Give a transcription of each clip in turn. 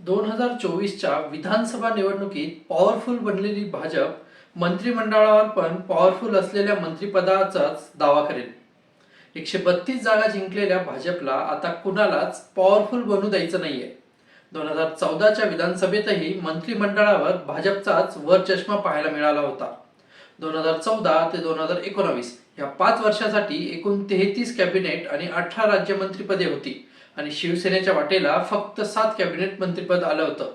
दोन हजार चोवीसच्या विधानसभा निवडणुकीत पॉवरफुल बनलेली भाजप मंत्रिमंडळावर पण पॉवरफुल असलेल्या मंत्रिपदाचाच दावा करेल. एकशे बत्तीस जागा जिंकलेल्या भाजपला आता कुणालाच पॉवरफुल बनू द्यायचं नाहीये. दोन हजार चौदाच्या विधानसभेतही मंत्रिमंडळावर भाजपचाच वर चष्मा पाहायला मिळाला होता. दोन हजार चौदा ते दोन हजार एकोणावीस या पाच वर्षासाठी एकूण तेहतीस कॅबिनेट आणि अठरा राज्यमंत्रीपदे होती. आणि शिवसेनेच्या वाटेला फक्त सात कॅबिनेट मंत्रीपद आलं होतं.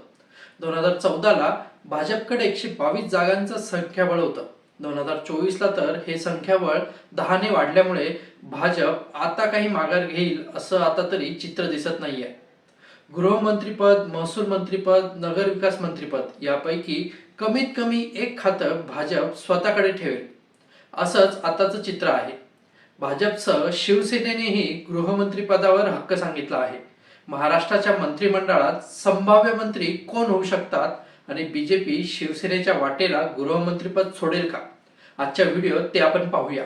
दोन हजार चौदाला भाजपकडे एकशे बावीस जागांचं संख्याबळ होतं. दोन हजार चोवीसला तर हे संख्याबळ दहाने वाढल्यामुळे भाजप आता काही माघार घेईल असं आता तरी चित्र दिसत नाहीये. गृहमंत्रीपद महसूल मंत्रीपद नगरविकास मंत्रीपद यापैकी कमीत कमी एक खातं भाजप स्वतःकडे ठेवेल. असंच आताचं चित्र आहे. भाजपचं शिवसेनेनेही गृहमंत्रीपदावर हक्क सांगितला आहे. महाराष्ट्राच्या मंत्रिमंडळात संभाव्य मंत्री कोण होऊ शकतात आणि बीजेपी शिवसेनेच्या वाटेला गृहमंत्रीपद सोडेल का? आजच्या व्हिडिओत ते आपण पाहूया.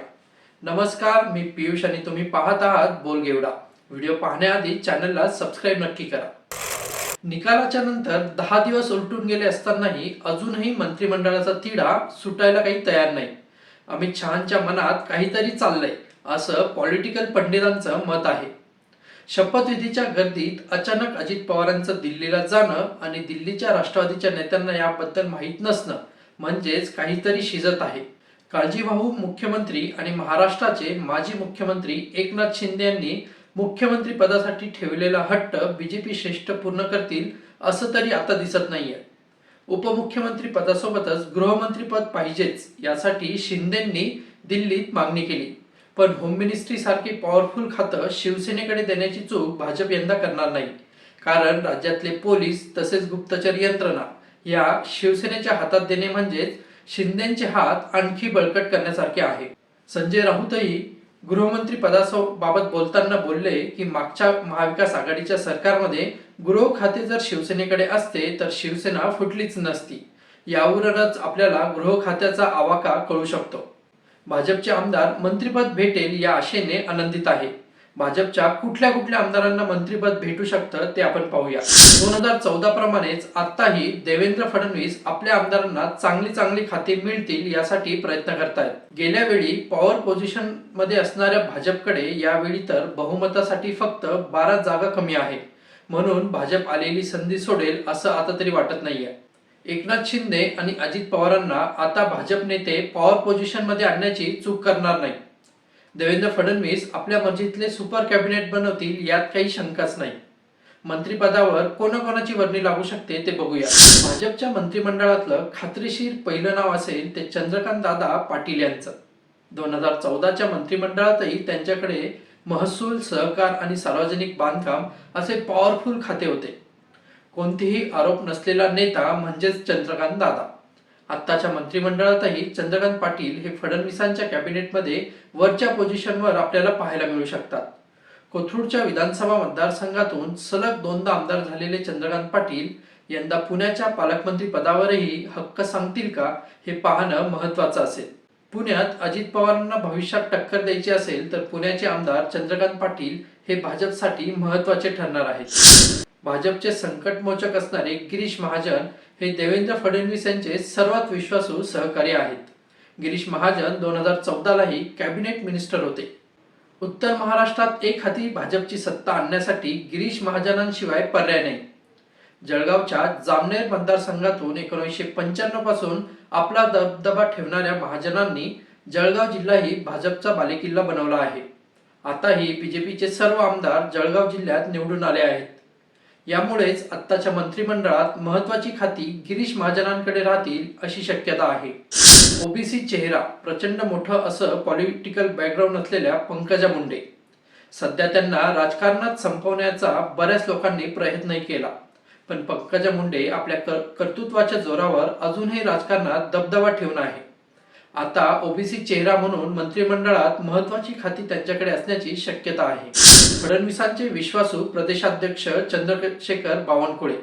नमस्कार मी पियुष आणि तुम्ही पाहत आहात बोलगेवडा. व्हिडिओ पाहण्याआधी चॅनलला सबस्क्राईब नक्की करा. निकालाच्या नंतर दहा दिवस उलटून गेले असतानाही अजूनही मंत्रिमंडळाचा तिढा सुटायला काही तयार नाही. अमित शहांच्या मनात काहीतरी चाललंय. असं पॉलिटिकल पंडितांचं मत आहे. शपथविधीच्या गर्दीत अचानक अजित पवारांचं दिल्लीला जाणं आणि दिल्लीच्या राष्ट्रवादीच्या नेत्यांना याबद्दल माहीत नसणं म्हणजेच काहीतरी शिजत आहे. काळजीवाहू मुख्यमंत्री आणि महाराष्ट्राचे माजी मुख्यमंत्री एकनाथ शिंदे यांनी मुख्यमंत्री पदासाठी ठेवलेला हट्ट बीजेपी श्रेष्ठ पूर्ण करतील असं तरी आता दिसत नाहीये. उपमुख्यमंत्री पदासोबतच गृहमंत्री पद पाहिजेच यासाठी शिंदेंनी दिल्लीत मागणी केली. पण होम मिनिस्ट्री सारखी पॉवरफुल खातं शिवसेनेकडे देण्याची चूक भाजप यंदा करणार नाही. कारण राज्यातले पोलीस तसेच गुप्तचर यंत्रणा या शिवसेनेच्या हातात देणे म्हणजेच शिंदेचे हात आणखी बळकट करण्यासारखे आहे. संजय राऊतही गृहमंत्री पदाबाबत बोलताना बोलले की मागच्या महाविकास आघाडीच्या सरकारमध्ये गृह खाते जर शिवसेनेकडे असते तर शिवसेना फुटलीच नसती. यावरूनच आपल्याला गृह खात्याचा आवाका कळू शकतो. भाजपचे आमदार मंत्रीपद भेटेल या आशेने आनंदित आहे. भाजपच्या कुठल्या कुठल्या आमदारांना मंत्रीपद भेटू शकतं ते आपण पाहूया. दोन हजार चौदा प्रमाणेच आताही देवेंद्र फडणवीस आपल्या आमदारांना चांगली चांगली खाती मिळतील यासाठी प्रयत्न करतायत. गेल्या वेळी पॉवर पोझिशनमध्ये असणाऱ्या भाजपकडे यावेळी तर बहुमतासाठी फक्त बारा जागा कमी आहे म्हणून भाजप आलेली संधी सोडेल असं आता तरी वाटत नाहीये. एकनाथ शिंदे आणि अजित पवारांना आता भाजप नेते पॉवर पोझिशनमध्ये आणण्याची चूक करणार नाही. देवेंद्र फडणवीस आपल्या मर्जीतले सुपर कॅबिनेट बनवतील यात काही शंकाच नाही. मंत्रिपदावर कोणाकोणाची वर्णी लागू शकते ते बघूया. भाजपच्या मंत्रिमंडळातलं खात्रीशीर पहिलं नाव असेल ते चंद्रकांत दादा पाटील यांचं. दोन हजार चौदाच्या मंत्रिमंडळातही त्यांच्याकडे महसूल सहकार आणि सार्वजनिक बांधकाम असे पॉवरफुल खाते होते. कोणतेही आरोप नसलेला नेता म्हणजेच चंद्रकांत दादा. आत्ताच्या मंत्रिमंडळातही चंद्रकांत पाटील हे फडणवीसांच्या कॅबिनेटमध्ये वरच्या पोझिशनवर आपल्याला पाहायला मिळू शकतात. कोथरूडच्या विधानसभा मतदारसंघातून सलग दोनदा आमदार झालेले चंद्रकांत पाटील यंदा पुण्याच्या पालकमंत्री पदावरही हक्क सांगतील का हे पाहणं महत्वाचं असेल. पुण्यात अजित पवारांना भविष्यात टक्कर द्यायची असेल तर पुण्याचे आमदार चंद्रकांत पाटील हे भाजपसाठी महत्त्वाचे ठरणार आहेत. भाजपचे संकटमोचक असणारे गिरीश महाजन हे देवेंद्र फडणवीस यांचे सर्वात विश्वासू सहकारी आहेत. गिरीश महाजन दोन हजार चौदालाही कॅबिनेट मिनिस्टर होते. उत्तर महाराष्ट्रात एक हाती भाजपची सत्ता आणण्यासाठी गिरीश महाजनांशिवाय पर्याय नाही. जळगावच्या जामनेर मतदारसंघातून एकोणीसशे पंच्याण्णवपासून आपला दबदबा ठेवणाऱ्या महाजनांनी जळगाव जिल्हाही भाजपचा बालेकिल्ला बनवला आहे. आताही बीजेपीचे सर्व आमदार जळगाव जिल्ह्यात निवडून आले आहेत. यामुळेच आत्ताच्या मंत्रिमंडळात महत्वाची खाती गिरीश महाजनांकडे राहतील अशी शक्यता आहे. ओबीसी चेहरा प्रचंड मोठं असं पॉलिटिकल बॅकग्राऊंड असलेल्या पंकजा मुंडे. सध्या त्यांना राजकारणात संपवण्याचा बऱ्याच लोकांनी प्रयत्नही केला. पण पंकजा मुंडे आपल्या कर्तृत्वाच्या जोरावर अजूनही राजकारणात दबदबा ठेवून आहे. आता ओबीसी चेहरा म्हणून मंत्रिमंडळात महत्वाची खाती त्यांच्याकडे असण्याची शक्यता आहे. फडणवीसांचे विश्वासू प्रदेशाध्यक्ष चंद्रशेखर बावनकुळे.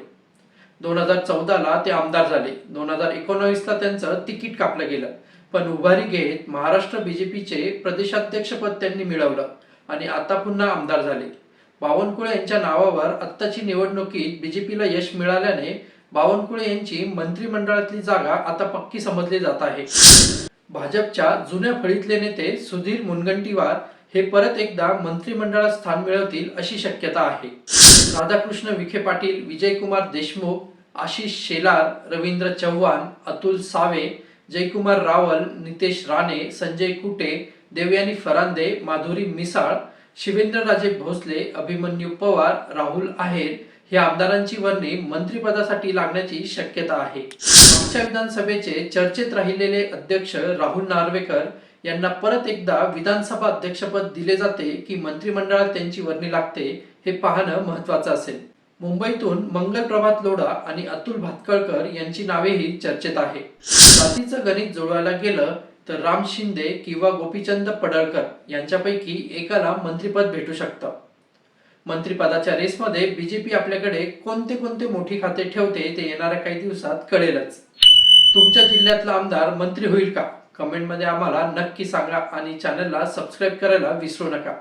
दोन हजार चौदाला ते आमदार झाले. दोन हजार एकोणावीसला त्यांचं तिकीट कापलं गेलं. पण उभारी घेत महाराष्ट्र बीजेपीचे प्रदेशाध्यक्षपद त्यांनी मिळवलं आणि आता पुन्हा आमदार झाले. बावनकुळे यांच्या नावावर आत्ताची निवडणुकीत बीजेपीला यश मिळाल्याने बावनकुळे यांची मंत्रिमंडळातली जागा आता पक्की समजली जात आहे. भाजपच्या जुन्या फळीतले नेते सुधीर मुनगंटीवार हे परत एकदा मंत्रिमंडळात स्थान मिळवतील अशी शक्यता आहे. राधाकृष्ण विखे पाटील विजयकुमार देशमुख आशिष शेलार रवींद्र चव्हाण अतुल सावे जयकुमार रावल नितेश राणे संजय कुटे देवयानी फरांदे माधुरी मिसाळ शिवेंद्रराजे भोसले अभिमन्यू पवार राहुल आहेर या आमदारांची वर्णी मंत्रिपदासाठी लागण्याची शक्यता आहे. मागच्या विधानसभेचे चर्चेत राहिलेले अध्यक्ष राहुल नार्वेकर यांना परत एकदा विधानसभा अध्यक्षपद दिले जाते की मंत्रिमंडळात त्यांची वर्णी लागते हे पाहणं महत्वाचं असेल. मुंबईतून मंगल प्रभात लोढा आणि अतुल भातकळकर यांची नावेही चर्चेत आहे. जातीचं गणित जुळवायला गेलं तर राम शिंदे किंवा गोपीचंद पडळकर यांच्यापैकी एकाला मंत्रिपद भेटू शकतं. मंत्रिपदाच्या रेसमध्ये बीजेपी आपल्याकडे कोणते कोणते मोठी खाते ठेवते ते येणाऱ्या काही दिवसात कळेलच. तुमच्या जिल्ह्यातला आमदार मंत्री होईल का? कमेंटमध्ये आम्हाला नक्की सांगा आणि चॅनलला सबस्क्राईब करायला विसरू नका.